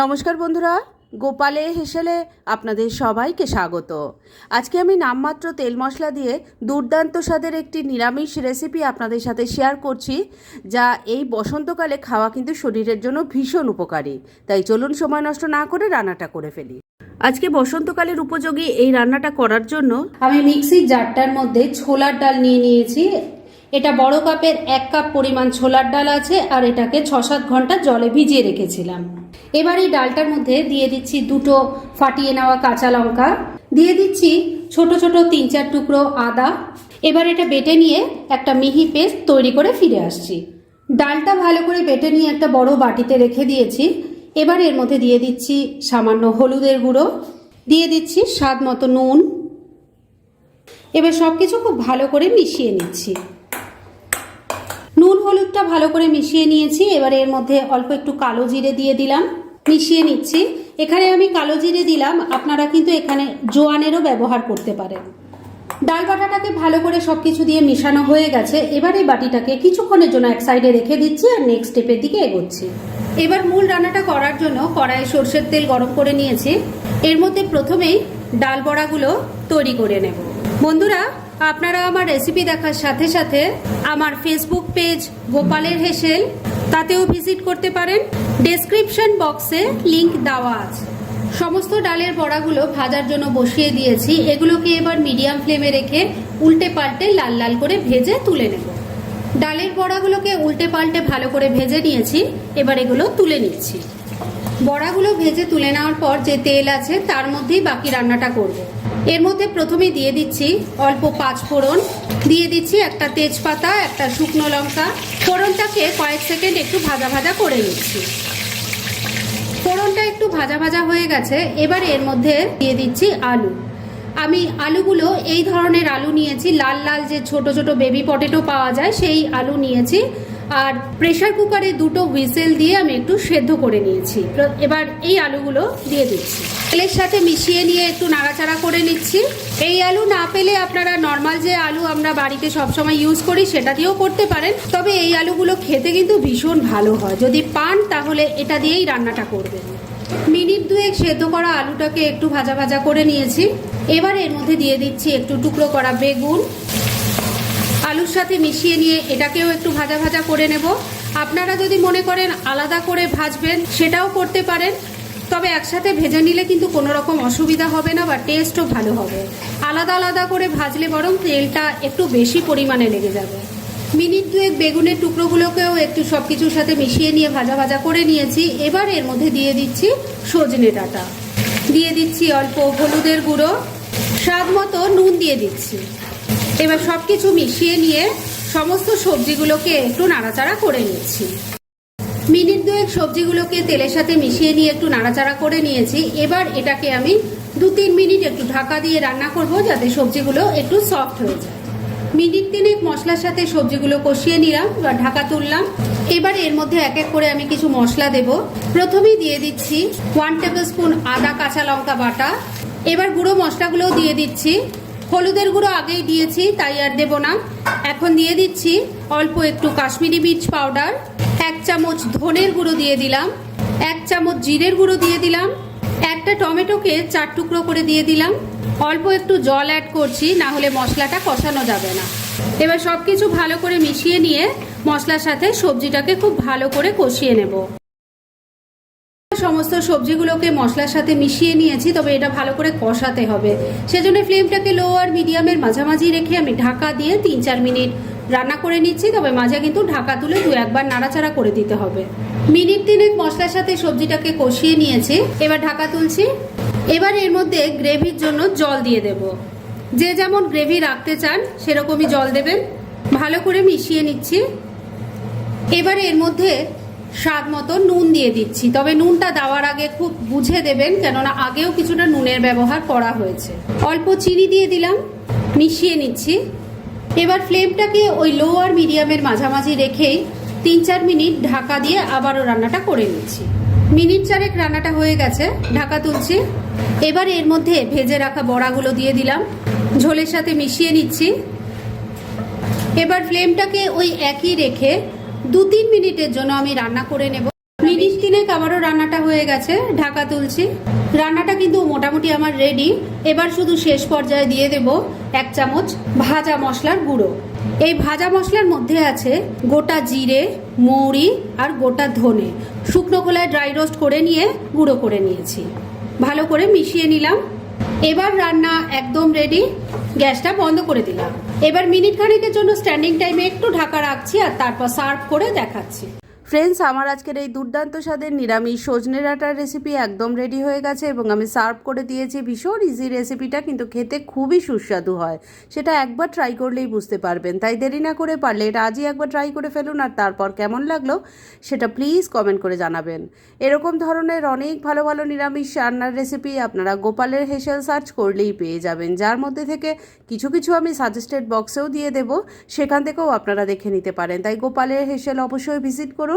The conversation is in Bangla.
নমস্কার বন্ধুরা, গোপালে হেসেলে আপনাদের সবাইকে স্বাগত। আজকে আমি নামমাত্র তেল মশলা দিয়ে দুর্দান্ত স্বাদের একটি নিরামিষ রেসিপি আপনাদের সাথে শেয়ার করছি, যা এই বসন্তকালে খাওয়া কিন্তু শরীরের জন্য ভীষণ উপকারী। তাই চলুন সময় নষ্ট না করে রান্নাটা করে ফেলি। আজকে বসন্তকালের উপযোগী এই রান্নাটা করার জন্য আমি মিক্সির জারটার মধ্যে ছোলার ডাল নিয়ে নিয়েছি এটা বড় কাপের এক কাপ পরিমাণ ছোলার ডাল আছে আর এটাকে ছ সাত ঘণ্টা জলে ভিজিয়ে রেখেছিলাম। এবার এই ডালটার মধ্যে দিয়ে দিচ্ছি দুটো ফাটিয়ে নেওয়া কাঁচা লঙ্কা। দিয়ে দিচ্ছি ছোট ছোট তিন চার টুকরো আদা। এবার এটা বেটে নিয়ে একটা মিহি পেস্ট তৈরি করে ফিরে আসছি। ডালটা ভালো করে বেটে নিয়ে একটা বড় বাটিতে রেখে দিয়েছি। এবার এর মধ্যে দিয়ে দিচ্ছি সামান্য হলুদের গুঁড়ো। দিয়ে দিচ্ছি স্বাদ মতো নুন। এবার সব কিছু খুব ভালো করে মিশিয়ে নিচ্ছি। হলুদটা ভালো করে মিশিয়ে নিয়েছি। এবার এর মধ্যে অল্প একটু কালো জিরে দিয়ে দিলাম। মিশিয়ে নিচ্ছি। এখানে আমি কালো জিরে দিলাম। আপনারা কিন্তু এখানে জোয়ানেরও ব্যবহার করতে পারেন। ডাল বাটাটাকে ভালো করে সব কিছু দিয়ে মিশানো হয়ে গেছে। এবার এই বাটিটাকে কিছুক্ষণের জন্য এক সাইডে রেখে দিচ্ছি আর নেক্সট স্টেপের দিকে এগোচ্ছি। এবার মূল রান্নাটা করার জন্য কড়াইয়ে সর্ষের তেল গরম করে নিয়েছি। এর মধ্যে প্রথমেই ডাল বড়াগুলো তৈরি করে নেব। বন্ধুরা আপনারা আমার রেসিপি দেখার সাথে সাথে আমার ফেসবুক পেজ গোপালের হেসেল, তাতেও ভিজিট করতে পারেন। ডেসক্রিপশন বক্সে লিংক দেওয়া আছে। সমস্ত ডালের বড়াগুলো ভাজার জন্য বসিয়ে দিয়েছি। এগুলোকে এবার মিডিয়াম ফ্লেমে রেখে উল্টে পাল্টে লাল লাল করে ভেজে তুলে নেব। ডালের বড়াগুলোকে উল্টে পাল্টে ভালো করে ভেজে নিয়েছি। এবার এগুলো তুলে নিচ্ছি। বড়াগুলো ভেজে তুলে নেওয়ার পর যে তেল আছে তার মধ্যেই বাকি রান্নাটা করব। এর মধ্যে প্রথমে দিয়ে দিচ্ছি অল্প পাঁচ ফোড়ন। দিয়ে দিচ্ছি একটা তেজপাতা, একটা শুকনো লঙ্কা। ফোড়নটাকে কয়েক সেকেন্ড একটু ভাজা ভাজা করে নিচ্ছি। ফোড়নটা একটু ভাজা ভাজা হয়ে গেছে, এবার এর মধ্যে দিয়ে দিচ্ছি আলু। আমি আলুগুলো এই ধরনের আলু নিয়েছি, লাল লাল যে ছোট ছোট বেবি পটেটো পাওয়া যায়, সেই আলু নিয়েছি। আর প্রেশার কুকারে দুটো হুইসেল দিয়ে আমি একটু সেদ্ধ করে নিয়েছি। এবার এই আলুগুলো দিয়ে দিচ্ছি। তেলের সাথে মিশিয়ে নিয়ে একটু নাড়াচাড়া করে নিচ্ছি। এই আলু না পেলে আপনারা নর্মাল যে আলু আমরা বাড়িতে সবসময় ইউজ করি, সেটা দিয়েও করতে পারেন। তবে এই আলুগুলো খেতে কিন্তু ভীষণ ভালো হয়। যদি পান, তাহলে এটা দিয়েই রান্নাটা করবেন। মিনিট দুয়েক সেদ্ধ করা আলুটাকে একটু ভাজা ভাজা করে নিয়েছি। এবার এর মধ্যে দিয়ে দিচ্ছি একটু টুকরো করা বেগুন। আলুর সাথে মিশিয়ে নিয়ে এটাকেও একটু ভাজা ভাজা করে নেব। আপনারা যদি মনে করেন আলাদা করে ভাজবেন, সেটাও করতে পারেন। তবে একসাথে ভেজে নিলে কিন্তু কোনো রকম অসুবিধা হবে না বা টেস্টও ভালো হবে। আলাদা আলাদা করে ভাজলে বরং তেলটা একটু বেশি পরিমাণে লেগে যাবে। মিনিট দুয়েক বেগুনের টুকরোগুলোকেও একটু সব কিছুর সাথে মিশিয়ে নিয়ে ভাজা ভাজা করে নিয়েছি। এবার এর মধ্যে দিয়ে দিচ্ছি সজনে ডাঁটা। দিয়ে দিচ্ছি অল্প হলুদের গুঁড়ো। স্বাদ মতো নুন দিয়ে দিচ্ছি। এবার সব কিছু মিশিয়ে নিয়ে সমস্ত সবজিগুলোকে একটু নাড়াচাড়া করে নিচ্ছি মিনিট দুয়েক সবজিগুলোকে তেলের সাথে মিশিয়ে নিয়ে একটু নাড়াচাড়া করে নিয়েছি। এবার এটাকে আমি দু তিন মিনিট একটু ঢাকা দিয়ে রান্না করব যাতে সবজিগুলো একটু সফট হয়ে যায়। মিনিট তিনেক মশলার সাথে সবজিগুলো কষিয়ে নিলাম এবার ঢাকা তুললাম। এবার এর মধ্যে এক এক করে আমি কিছু মশলা দেব। প্রথমেই দিয়ে দিচ্ছি ওয়ান টেবিল স্পুন আদা কাঁচা লঙ্কা বাটা। এবার গুঁড়ো মশলাগুলোও দিয়ে দিচ্ছি। হলুদের গুঁড়ো আগেই দিয়েছি, তাই আর দেব না। এখন দিয়ে দিচ্ছি অল্প একটু কাশ্মীরি মির্চ পাউডার, এক চামচ ধনের গুঁড়ো দিয়ে দিলাম, এক চামচ জিরের গুঁড়ো দিয়ে দিলাম, একটা টমেটোকে চার টুকরো করে দিয়ে দিলাম। অল্প একটু জল অ্যাড করছি, না হলে মশলাটা কষানো যাবে না। এবার সব কিছু ভালো করে মিশিয়ে নিয়ে মশলার সাথে সবজিটাকে খুব ভালো করে কষিয়ে নেব। সমস্ত সবজিগুলোকে মশলার সাথে মিশিয়ে নিয়েছি, তবে এটা ভালো করে কষাতে হবে। সেজন্য ফ্লেমটাকে লো আর মিডিয়ামের মাঝামাঝি রেখে আমি ঢাকা দিয়ে তিন চার মিনিট রান্না করে নিচ্ছি, তবে মাঝে কিন্তু ঢাকা তুলে দু একবার নাড়াচাড়া করে দিতে হবে। মিনিট তিনেক মশলার সাথে সবজিটাকে কষিয়ে নিয়েছি, এবার ঢাকা তুলছি। এবার এর মধ্যে গ্রেভির জন্য জল দিয়ে দেব। যে যেমন গ্রেভি রাখতে চান, সেরকমই জল দেবেন। ভালো করে মিশিয়ে নিচ্ছি। এবার এর মধ্যে স্বাদ মতো নুন দিয়ে দিচ্ছি। তবে নুনটা দেওয়ার আগে খুব বুঝে দেবেন, কেননা আগেও কিছুটা নুনের ব্যবহার করা হয়েছে। অল্প চিনি দিয়ে দিলাম, মিশিয়ে নিচ্ছি। এবার ফ্লেমটাকে ওই লো আর মিডিয়ামের মাঝামাঝি রেখেই তিন চার মিনিট ঢাকা দিয়ে আবারও রান্নাটা করে নিচ্ছি। মিনিট চারেক রান্নাটা হয়ে গেছে, ঢাকা তুলছি। এবার এর মধ্যে ভেজে রাখা বড়াগুলো দিয়ে দিলাম, ঝোলের সাথে মিশিয়ে নিচ্ছি। এবার ফ্লেমটাকে ওই একই রেখে দু তিন মিনিটের জন্য আমি রান্না করে নেব। মিনিট তিন তিনেক আবারও রান্নাটা হয়ে গেছে, ঢাকা তুলছি। রান্নাটা কিন্তু মোটামুটি আমার রেডি এবার শুধু শেষ পর্যায়ে দিয়ে দেব এক চামচ ভাজা মশলার গুঁড়ো। এই ভাজা মশলার মধ্যে আছে গোটা জিরে, মৌরি আর গোটা ধনে। শুকনো খোলায় ড্রাই রোস্ট করে নিয়ে গুঁড়ো করে নিয়েছি। ভালো করে মিশিয়ে নিলাম। এবার রান্না একদম রেডি গ্যাসটা বন্ধ করে দিলাম। এবার মিনিট খানিকের জন্য স্ট্যান্ডিং টাইমে একটু ঢাকা রাখছি আর তারপর সার্ভ করে দেখাচ্ছি। ফ্রেন্ডস আমার আজকের এই দুর্দান্ত স্বাদের নিরামিষ সজনে ডাঁটার রেসিপি একদম রেডি হয়ে গেছে এবং আমি সার্ভ করে দিয়েছি। ভীষণ ইজি রেসিপিটা কিন্তু খেতে খুবই সুস্বাদু হয়। সেটা একবার ট্রাই করলেই বুঝতে পারবেন। তাই দেরি না করে পারলে এটা আজই একবার ট্রাই করে ফেলুন আর তারপর কেমন লাগল সেটা প্লিজ কমেন্ট করে জানাবেন। এরকম ধরনের অনেক ভালো ভালো নিরামিষ রান্নার রেসিপি আপনারা গোপালের হেসেল সার্চ করলেই পেয়ে যাবেন। যার মধ্যে থেকে কিছু কিছু আমি সাজেস্টেড বক্সেও দিয়ে দেব। সেখান থেকেও আপনারা দেখে নিতে পারেন। তাই গোপালের হেসেল অবশ্যই ভিজিট করুন।